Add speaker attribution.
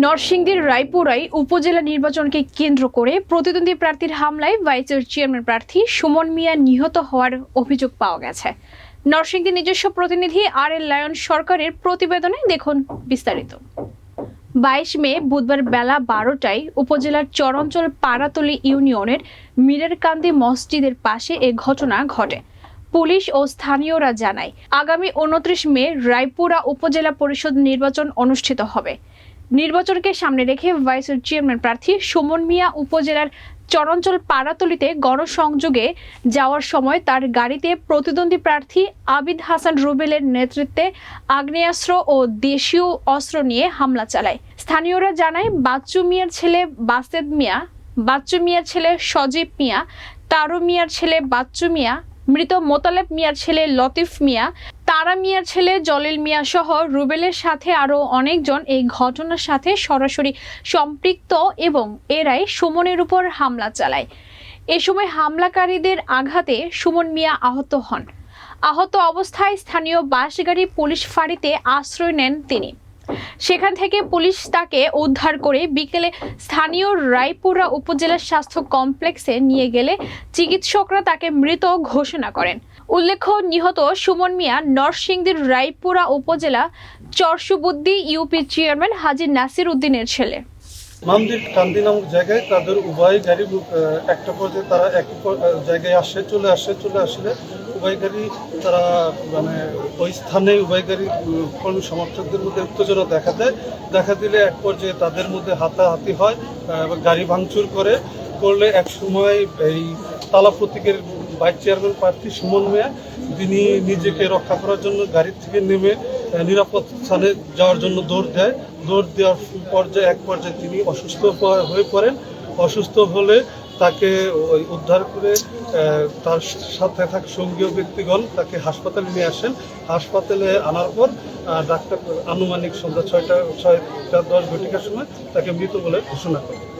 Speaker 1: নরসিংদীর রায়পুরায় উপজেলা নির্বাচনকে কেন্দ্র করে প্রতিদ্বন্দ্বী প্রার্থীর হামলায় ভাইসের চেয়ারম্যান প্রার্থী সুমন মিয়া নিহত হওয়ার অভিযোগ পাওয়া গেছে। নরসিংদীর নিজস্ব প্রতিনিধি আর এল লায়ন সরকারের প্রতিবেদনে দেখুন বিস্তারিত। বাইশ মে বুধবার বেলা বারোটায় উপজেলার চরঞ্চল পাড়াতলি ইউনিয়নের মিরেরকান্দি মসজিদের পাশে এ ঘটনা ঘটে। পুলিশ ও স্থানীয়রা জানায়, আগামী উনত্রিশ মে রায়পুরা উপজেলা পরিষদ নির্বাচন অনুষ্ঠিত হবে। নির্বাচনকে সামনে রেখে ভাইস চেয়ারম্যান প্রার্থী সুমন মিয়া উপজেলার চরাঞ্চল পাড়াতলিতে গণসংযোগে যাওয়ার সময় তার গাড়িতে প্রতিদ্বন্দ্বী প্রার্থী আবিদ হাসান রুবেলের নেতৃত্বে আগ্নেয়াস্ত্র ও দেশীয় অস্ত্র নিয়ে হামলা চালায়। স্থানীয়রা জানায়, বাচ্চু মিয়ার ছেলে বাসেদ মিয়া, বাচ্চু মিয়ার ছেলে সজীব মিয়া, তারু মিয়ার ছেলে বাচ্চু মিয়া, মৃত মোতালেব মিয়ার ছেলে লতিফ মিয়া তারা মিয়ার ছেলে, জলিল মিয়া সহ রুবেলের সাথে আরও অনেকজন এই ঘটনার সাথে সরাসরি সম্পৃক্ত এবং এরাই সুমনের উপর হামলা চালায়। এ সময় হামলাকারীদের আঘাতে সুমন মিয়া আহত হন। আহত অবস্থায় স্থানীয় বাসগাড়ি পুলিশ ফাঁড়িতে আশ্রয় নেন তিনি। সেখান থেকে পুলিশ তাকে উদ্ধার করে বিকেলে স্থানীয় রায়পুরা উপজেলা স্বাস্থ্য কমপ্লেক্সে নিয়ে গেলে চিকিৎসকরা তাকে মৃত ঘোষণা করেন। উল্লেখ্য, নিহত সুমন মিয়া নরসিংদীর রায়পুরা উপজেলা চরসুবুদ্দি ইউপি চেয়ারম্যান হাজি নাসির উদ্দিনের ছেলে।
Speaker 2: মামদির কান্দি নামক জায়গায় তাদের উভয় গাড়ি একটা পর্যায়ে তারা একই জায়গায় আসে, চলে আসে, চলে আসলে উভয় গাড়ি তারা মানে ওই স্থানে উভয়কারী কর্মী সমর্থকদের মধ্যে উত্তেজনা দেখা দেয় দেখা দিলে এক পর্যায়ে তাদের মধ্যে হাতাহাতি হয় এবং গাড়ি ভাঙচুর করে। করলে এক সময় এই তালা প্রতীকের ভাইস চেয়ারম্যান প্রার্থী সুমন মিয়া, তিনি নিজেকে রক্ষা করার জন্য গাড়ি থেকে নেমে নিরাপদ স্থানে যাওয়ার জন্য দৌড় দেয়। দৌড় দেওয়ার পর্যায়ে এক পর্যায়ে তিনি অসুস্থ হয়ে পড়েন। অসুস্থ হলে তাকে উদ্ধার করে তার সাথে থাক সঙ্গীয় ব্যক্তিগণ তাকে হাসপাতালে নিয়ে আসেন। হাসপাতালে আনার পর ডাক্তার আনুমানিক সন্ধ্যা ছয়টা ছয়টা দশ ঘটিকার সময় তাকে মৃত বলে ঘোষণা করে